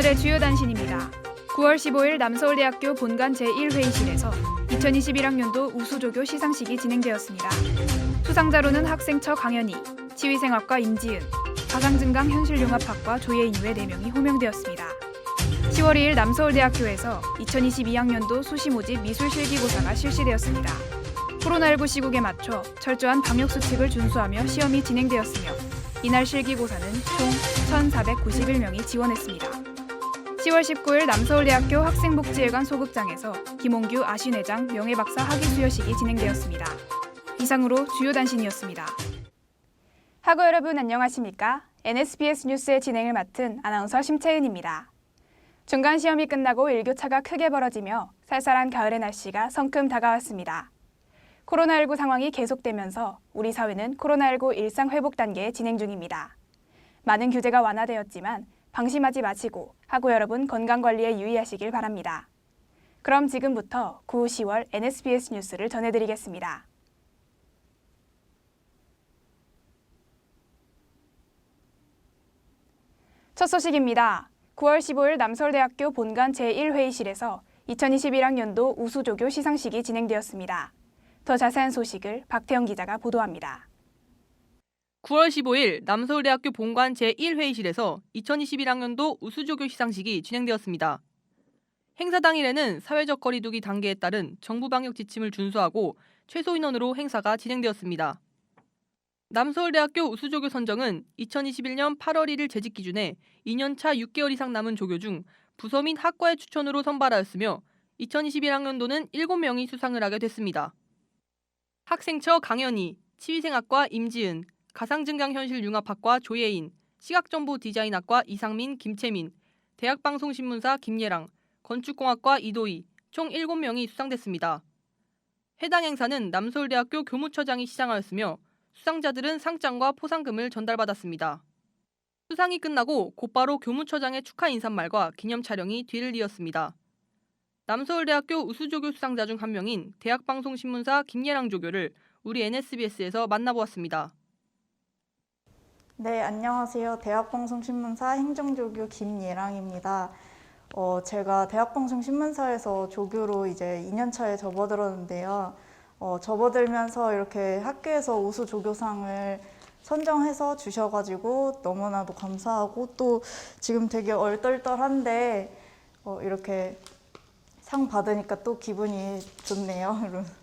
오늘의 주요 단신입니다. 9월 15일 남서울대학교 본관 제1회의실에서 2021학년도 우수조교 시상식이 진행되었습니다. 수상자로는 학생처 강현희, 치위생학과 임지은, 가상증강 현실융합학과 조예인 외 4명이 호명되었습니다. 10월 2일 남서울대학교에서 2022학년도 수시 모집 미술 실기고사가 실시되었습니다. 코로나19 시국에 맞춰 철저한 방역 수칙을 준수하며 시험이 진행되었으며 이날 실기고사는 총 1,491명이 지원했습니다. 10월 19일 남서울대학교 학생복지회관 소극장에서 김홍규 아신회장 명예박사 학위 수여식이 진행되었습니다. 이상으로 주요 단신이었습니다. 학우 여러분 안녕하십니까? NSBS 뉴스의 진행을 맡은 아나운서 심채은입니다. 중간 시험이 끝나고 일교차가 크게 벌어지며 쌀쌀한 가을의 날씨가 성큼 다가왔습니다. 코로나19 상황이 계속되면서 우리 사회는 코로나19 일상 회복 단계에 진행 중입니다. 많은 규제가 완화되었지만 방심하지 마시고 하고 여러분 건강 관리에 유의하시길 바랍니다. 그럼 지금부터 9, 10월 NSBS 뉴스를 전해드리겠습니다. 첫 소식입니다. 9월 15일 남서울대학교 본관 제1회의실에서 2021학년도 우수조교 시상식이 진행되었습니다. 더 자세한 소식을 박태영 기자가 보도합니다. 9월 15일 남서울대학교 본관 제1회의실에서 2021학년도 우수조교 시상식이 진행되었습니다. 행사 당일에는 사회적 거리두기 단계에 따른 정부 방역 지침을 준수하고 최소 인원으로 행사가 진행되었습니다. 남서울대학교 우수조교 선정은 2021년 8월 1일 재직 기준에 2년차 6개월 이상 남은 조교 중 부서 및 학과의 추천으로 선발하였으며 2021학년도는 7명이 수상을 하게 됐습니다. 학생처 강현희, 치위생학과 임지은, 가상증강현실융합학과 조예인, 시각정보 디자인학과 이상민, 김채민, 대학방송신문사 김예랑, 건축공학과 이도희 총 7명이 수상됐습니다. 해당 행사는 남서울대학교 교무처장이 시상하였으며 수상자들은 상장과 포상금을 전달받았습니다. 수상이 끝나고 곧바로 교무처장의 축하 인사말과 기념 촬영이 뒤를 이었습니다. 남서울대학교 우수조교 수상자 중 한 명인 대학방송신문사 김예랑 조교를 우리 NSBS에서 만나보았습니다. 네, 안녕하세요. 대학방송신문사 행정조교 김예랑입니다. 어, 제가 대학방송신문사에서 조교로 이제 2년차에 접어들었는데요. 어, 접어들면서 이렇게 학교에서 우수 조교상을 선정해서 주셔가지고 너무나도 감사하고 또 지금 되게 얼떨떨한데 어, 이렇게 상 받으니까 또 기분이 좋네요.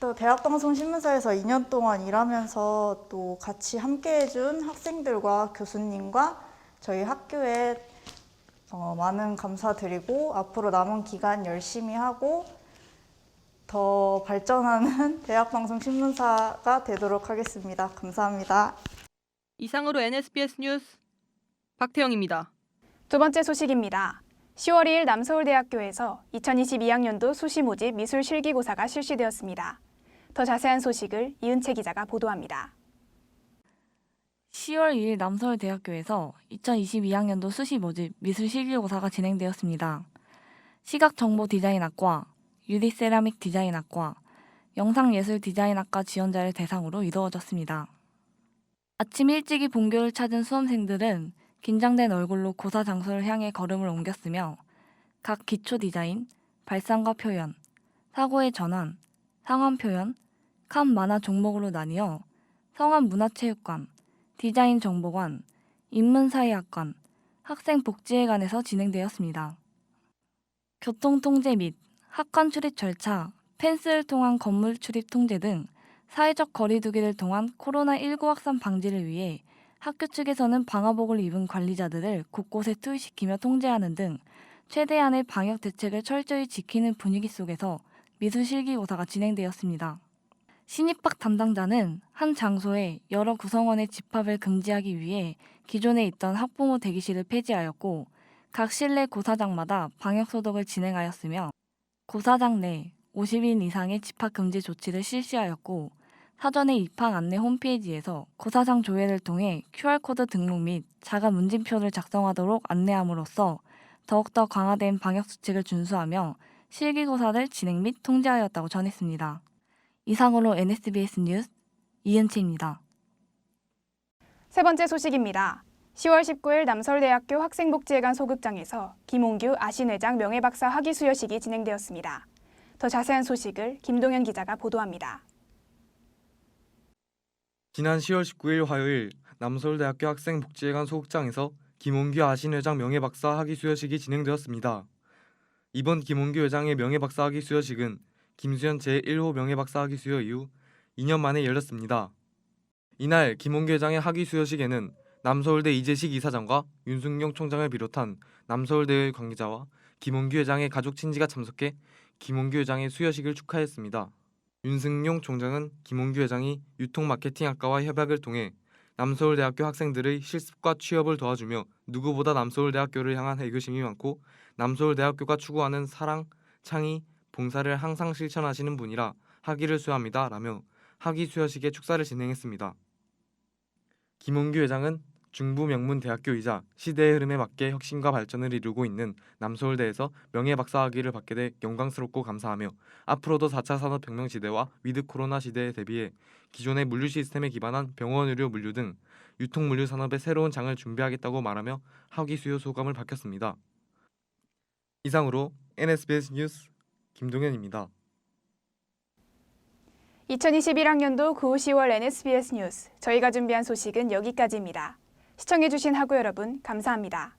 또 대학방송신문사에서 2년 동안 일하면서 또 같이 함께 해준 학생들과 교수님과 저희 학교에 어, 많은 감사드리고 앞으로 남은 기간 열심히 하고 더 발전하는 대학방송신문사가 되도록 하겠습니다. 감사합니다. 이상으로 NSBS 뉴스 박태영입니다. 두 번째 소식입니다. 10월 2일 남서울대학교에서 2022학년도 수시 모집 미술 실기고사가 실시되었습니다. 더 자세한 소식을 이은채 기자가 보도합니다. 10월 2일 남서울대학교에서 2022학년도 수시 모집 미술 실기고사가 진행되었습니다. 시각정보디자인학과, 유리세라믹 디자인학과, 영상예술디자인학과 지원자를 대상으로 이루어졌습니다. 아침 일찍이 본교를 찾은 수험생들은 긴장된 얼굴로 고사 장소를 향해 걸음을 옮겼으며 각 기초 디자인, 발상과 표현, 사고의 전환, 상황 표현, 칸 만화 종목으로 나뉘어 성안 문화체육관, 디자인 정보관, 인문사회학관, 학생복지회관에서 진행되었습니다. 교통통제 및 학관 출입 절차, 펜스를 통한 건물 출입 통제 등 사회적 거리두기를 통한 코로나19 확산 방지를 위해 학교 측에서는 방화복을 입은 관리자들을 곳곳에 투입시키며 통제하는 등 최대한의 방역 대책을 철저히 지키는 분위기 속에서 미술 실기고사가 진행되었습니다. 신입학 담당자는 한 장소에 여러 구성원의 집합을 금지하기 위해 기존에 있던 학부모 대기실을 폐지하였고 각 실내 고사장마다 방역 소독을 진행하였으며 고사장 내 50인 이상의 집합 금지 조치를 실시하였고 사전에 입학 안내 홈페이지에서 고사장 조회를 통해 QR코드 등록 및 자가 문진표를 작성하도록 안내함으로써 더욱더 강화된 방역 수칙을 준수하며 실기고사를 진행 및 통제하였다고 전했습니다. 이상으로 NSBS 뉴스 이은채입니다. 세 번째 소식입니다. 10월 19일 남서울대학교 학생복지회관 소극장에서 김홍규 아신회장 명예박사 학위 수여식이 진행되었습니다. 더 자세한 소식을 김동현 기자가 보도합니다. 지난 10월 19일 화요일 남서울대학교 학생복지회관 소극장에서 김홍규 아신 회장 명예박사 학위 수여식이 진행되었습니다. 이번 김홍규 회장의 명예박사 학위 수여식은 김수현 제1호 명예박사 학위 수여 이후 2년 만에 열렸습니다. 이날 김홍규 회장의 학위 수여식에는 남서울대 이재식 이사장과 윤승용 총장을 비롯한 남서울대의 관계자와 김홍규 회장의 가족 친지가 참석해 김홍규 회장의 수여식을 축하했습니다. 윤승용 총장은 김홍규 회장이 유통마케팅학과와 협약을 통해 남서울대학교 학생들의 실습과 취업을 도와주며 누구보다 남서울대학교를 향한 애교심이 많고 남서울대학교가 추구하는 사랑, 창의, 봉사를 항상 실천하시는 분이라 학위를 수여합니다. 라며 학위 수여식의 축사를 진행했습니다. 김홍규 회장은 중부 명문 대학교이자 시대의 흐름에 맞게 혁신과 발전을 이루고 있는 남서울대에서 명예 박사 학위를 받게 돼 영광스럽고 감사하며 앞으로도 4차 산업혁명 시대와 위드 코로나 시대에 대비해 기존의 물류 시스템에 기반한 병원 의료 물류 등 유통 물류 산업의 새로운 장을 준비하겠다고 말하며 학위 수여 소감을 밝혔습니다. 이상으로 NSBS 뉴스 김동현입니다. 2021학년도 9, 10월 NSBS 뉴스 저희가 준비한 소식은 여기까지입니다. 시청해주신 학우 여러분 감사합니다.